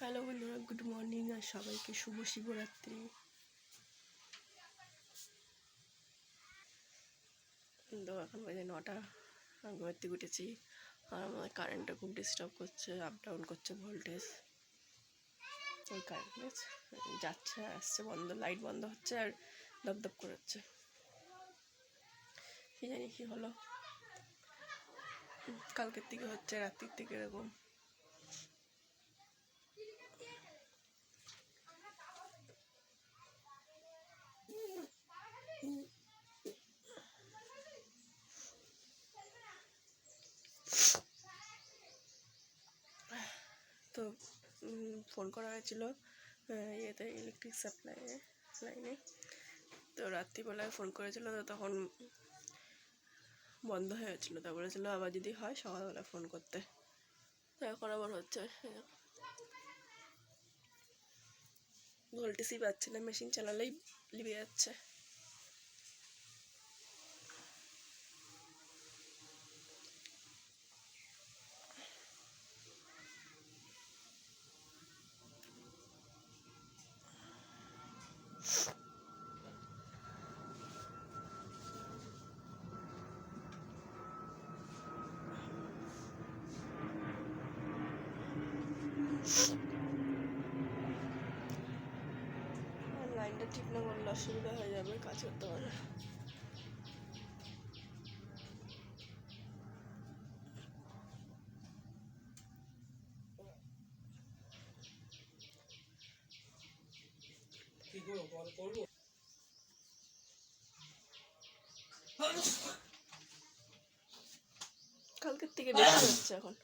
Hello বন্ধুরা, good morning আর সবাইকে শুভ শিবরাত্রি। এখন বাজে নটা ঘুমের উঠেছি। আর আমার কারেন্টটা খুব ডিস্টার্ব করছে আপ ডাউন করছে ভোল্টেজ ওই কারেন্ট যাচ্ছে আসছে বন্ধ লাইট বন্ধ হচ্ছে আর দপদপ করে হচ্ছে কি জানি কি হলো। কালকের থেকে হচ্ছে, রাত্রির থেকে এরকম তো ফোন করা হয়েছিল ইয়েতে ইলেকট্রিক সাপ্লাই লাইনে তো রাত্রিবেলায় ফোন করেছিল, তো তখন বন্ধ হয়ে গেছিল। তা বলেছিল, আবার যদি হয়, সকালবেলা ফোন করতে। এখন আবার হচ্ছে, ভোল্টেজই পাচ্ছে না মেশিন চালালেই লিবে যাচ্ছে। লাইনটা ঠিক না করলে অসুবিধা হয়ে যাবে কাজ করতে পারে কালকের থেকে বেশি হচ্ছে এখন।